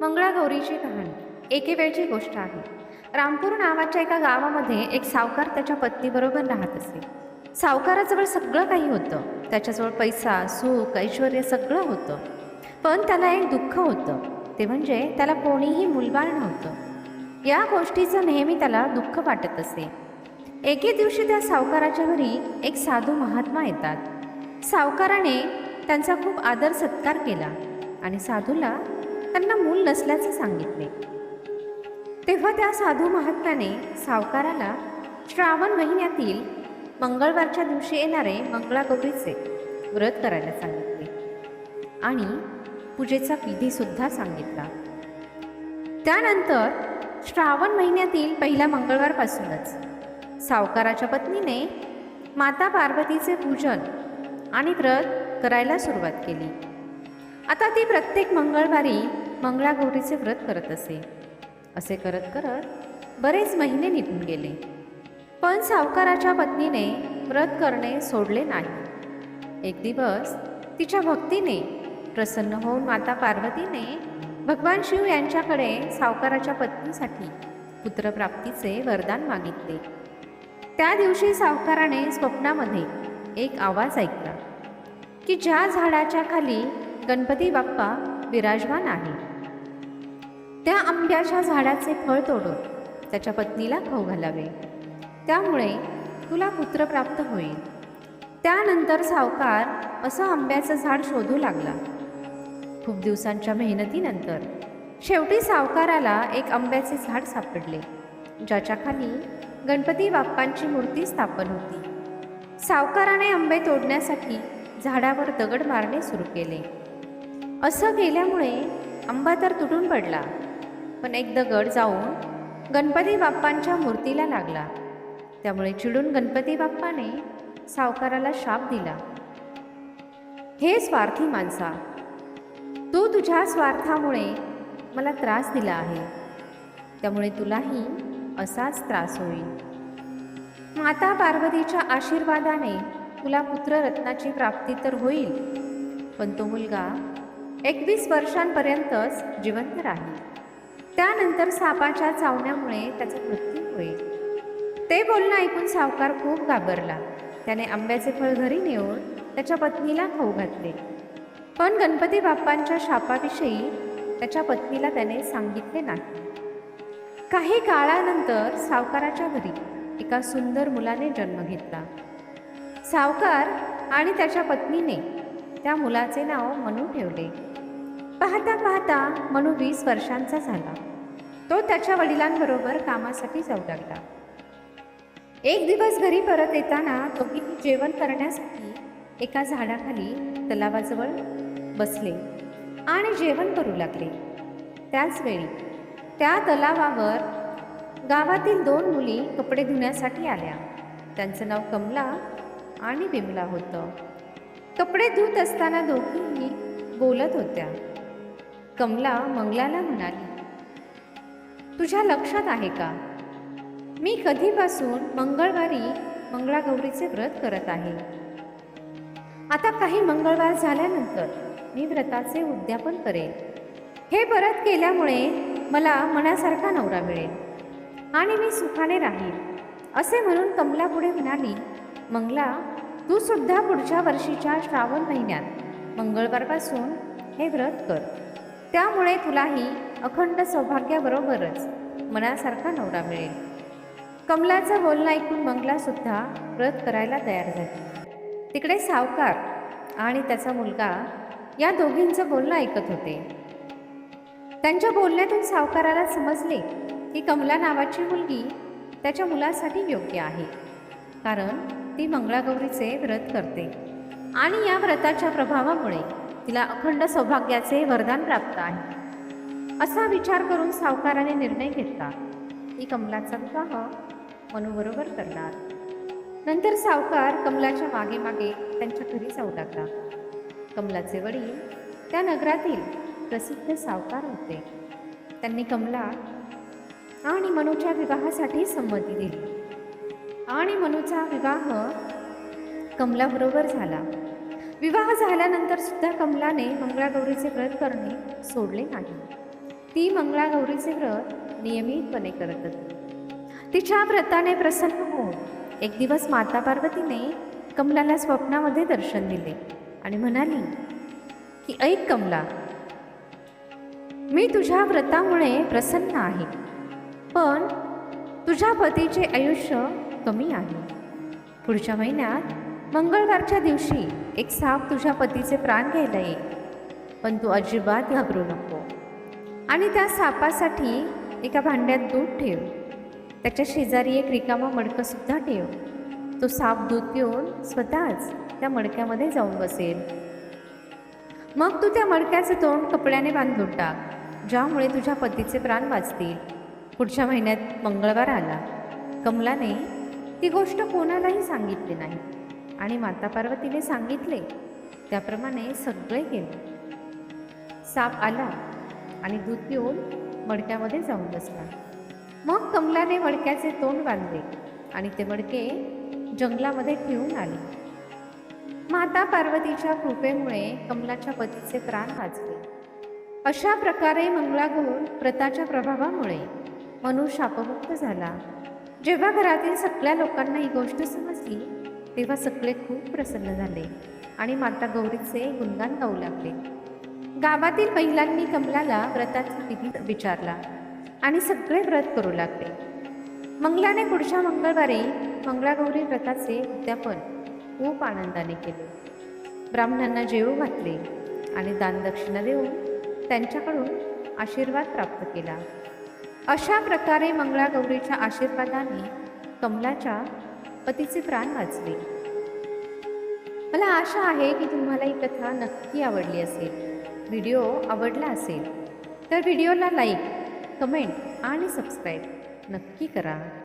मंगळागौरीची कहाणी. एके वेळची गोष्ट आहे. रामपूर नावाच्या एका गावामध्ये एक सावकार त्याच्या पत्नीबरोबर राहत असे. सावकाराजवळ सगळं काही होतं. त्याच्याजवळ पैसा सुख ऐश्वर सगळं होतं. पण त्याला एक दुःख होतं. ते म्हणजे त्याला कोणीही मुलबाळ नव्हतं. या गोष्टीचं नेहमी त्याला दुःख वाटत असे. एके दिवशी त्या सावकाराच्या घरी एक साधू महात्मा येतात. सावकाराने त्यांचा खूप आदर सत्कार केला आणि साधूला त्यांना मूल नसल्याचे सांगितले. तेव्हा त्या साधू महात्म्याने सावकाराला श्रावण महिन्यातील मंगळवारच्या दिवशी येणारे मंगळागौरीचे व्रत करायला सांगितले. आणि पूजेचा विधीसुद्धा सांगितला. त्यानंतर श्रावण महिन्यातील पहिल्या मंगळवारपासूनच सावकाराच्या पत्नीने माता पार्वतीचे पूजन आणि व्रत करायला सुरुवात केली. आता ती प्रत्येक मंगळवारी मंगळागौरीचे व्रत करत असे. असे करत करत बरेच महिने निघून गेले. पण सावकाराच्या पत्नीने व्रत करणे सोडले नाही. एक दिवस तिच्या भक्तीने प्रसन्न होऊन माता पार्वतीने भगवान शिव यांच्याकडे सावकाराच्या पत्नीसाठी पुत्रप्राप्तीचे वरदान मागितले. त्या दिवशी सावकाराने स्वप्नामध्ये एक आवाज ऐकला की ज्या झाडाच्या खाली गणपती बाप्पा विराजमान आहे. त्या आंब्याच्या झाडाचे फळ तोडून त्याच्या पत्नीला खाऊ घालावे. त्यामुळे तुला पुत्र प्राप्त होईल. त्यानंतर सावकार असं आंब्याचं झाड शोधू लागला. खूप दिवसांच्या मेहनतीनंतर शेवटी सावकाराला एक आंब्याचे झाड सापडले ज्याच्या खाली गणपती बाप्पांची मूर्ती स्थापन होती. सावकाराने आंबे तोडण्यासाठी झाडावर दगड मारणे सुरू केले. असं केल्यामुळे आंबा तर तुटून पडला पण एक दगड जाऊन गणपती बाप्पांच्या मूर्तीला लागला. त्यामुळे चिडून गणपती बाप्पाने सावकाराला शाप दिला. हे स्वार्थी माणसा तू तुझ्या स्वार्थामुळे मला त्रास दिला आहे. त्यामुळे तुलाही असाच त्रास होईल. माता पार्वतीच्या आशीर्वादाने तुला पुत्ररत्नाची प्राप्ती तर होईल पण तो मुलगा एकवीस वर्षांपर्यंतच जिवंत राहील. त्यानंतर सापाच्या चावण्यामुळे त्याचा मृत्यू होईल. ते बोलणं ऐकून सावकार खूप घाबरला. त्याने आंब्याचे फळ घरी नेऊन त्याच्या पत्नीला खाऊ घातले. पण गणपती बाप्पांच्या शापाविषयी त्याच्या पत्नीला त्याने सांगितले नाही. काही काळानंतर सावकाराच्या घरी एका सुंदर मुलाने जन्म घेतला. सावकार आणि त्याच्या पत्नीने त्या मुलाचे नाव मनू ठेवले. पाहता पाहता मनू वीस वर्षांचा झाला. तो त्याच्या वडिलांबरोबर कामासाठी जाऊ लागला. एक दिवस घरी परत येताना दोघी जेवण करण्यासाठी एका झाडाखाली तलावाजवळ बसले आणि जेवण करू लागले. त्याच वेळी त्या तलावावर गावातील दोन मुली कपडे धुण्यासाठी आल्या. त्यांचं नाव कमला आणि बिमला होतं. कपडे धुत असताना दोघीही बोलत होत्या. कमला मंगलाला म्हणाली तुझ्या लक्षात आहे का? मी कधीपासून मंगळवारी मंगळागौरीचे व्रत करत आहे. आता काही मंगळवार झाल्यानंतर मी व्रताचे उद्यापन करेन. हे परत केल्यामुळे मला मनासारखा नवरा मिळेल आणि मी सुखाने राहील असे म्हणून कमला पुढे म्हणाली मंगला तू सुद्धा पुढच्या वर्षीच्या श्रावण महिन्यात मंगळवारपासून हे व्रत कर. त्यामुळे तुलाही अखंड सौभाग्याबरोबरच मनासारखा नवरा मिळेल. कमलाचं बोलणं ऐकून मंगलासुद्धा व्रत करायला तयार झाली. तिकडे सावकार आणि त्याचा मुलगा या दोघींचं बोलणं ऐकत होते. त्यांच्या बोलण्यातून सावकाराला समजले की कमला नावाची मुलगी त्याच्या मुलासाठी योग्य आहे. कारण ती मंगळागौरीचे व्रत करते. आणि या व्रताच्या प्रभावामुळे तिला अखंड सौभाग्याचे वरदान प्राप्त आहे. असा विचार करून सावकाराने निर्णय घेतला. की कमलाचा विवाह मनूबरोबर करणार. नंतर सावकार कमलाच्या मागे मागे त्यांच्या घरी जाऊ लागला. कमलाचे वडील त्या नगरातील प्रसिद्ध सावकार होते. त्यांनी कमला आणि मनूच्या विवाहासाठी संमती दिली. आणि मनूचा विवाह कमलाबरोबर झाला. विवाह झाल्यानंतर सुद्धा कमलाने मंगळागौरीचे व्रत करणे सोडले नाही. ती मंगळागौरीचे व्रत नियमितपणे करत होती. तिच्या व्रताने प्रसन्न होऊन एक दिवस माता पार्वतीने कमलाला स्वप्नामध्ये दर्शन दिले आणि म्हणाली की ऐक कमला मी तुझ्या व्रतामुळे प्रसन्न आहे. पण तुझ्या पतीचे आयुष्य कमी आहे. पुढच्या महिन्यात मंगळवारच्या दिवशी एक साप तुझ्या पतीचे प्राण घ्यायला येईल. पण तू अजिबात घाबरू नको. आणि त्या सापासाठी एका भांड्यात दूध ठेव. त्याच्या शेजारी एक रिकामा मडकंसुद्धा ठेव. तो साप दूध पिऊन स्वतःच त्या मडक्यामध्ये जाऊन बसेल. मग तू त्या मडक्याचं तोंड कपड्याने बांधून टाक ज्यामुळे तुझ्या पतीचे प्राण वाचतील. पुढच्या महिन्यात मंगळवार आला. कमलाने ती गोष्ट कोणालाही सांगितली नाही. आणि माता पार्वतीने सांगितले त्याप्रमाणे सगळे केले साप आला आणि दूध पिऊन मडक्यामध्ये जाऊन बसला. मग कमलाने मडक्याचे तोंड बांधले आणि ते मडके जंगलामध्ये ठेवून आले. माता पार्वतीच्या कृपेमुळे कमलाच्या पतीचे प्राण वाचले. अशा प्रकारे मंगळागौर व्रताच्या प्रभावामुळे मनुष्य शापमुक्त झाला. जेव्हा घरातील सगळ्या लोकांना ही गोष्ट समजली तेव्हा सगळे खूप प्रसन्न झाले आणि माता गौरीचे गुणगान गाऊ लागले. गावातील महिलांनी कमलाला व्रताचा विधी विचारला आणि सगळे व्रत करू लागले. मंगलाने पुढच्या मंगळवारी मंगळागौरी व्रताचे उद्यापन खूप आनंदाने केले. ब्राह्मणांना जेवू घातले आणि दानदक्षिणा देऊन त्यांच्याकडून आशीर्वाद प्राप्त केला. अशा प्रकारे मंगळागौरीच्या आशीर्वादाने कमलाच्या पतीचे प्राण वाचले. मला आशा आहे की तुम्हाला ही कथा नक्की आवडली असेल. व्हिडिओ आवडला असेल तर व्हिडिओला लाईक कमेंट आणि सबस्क्राईब नक्की करा.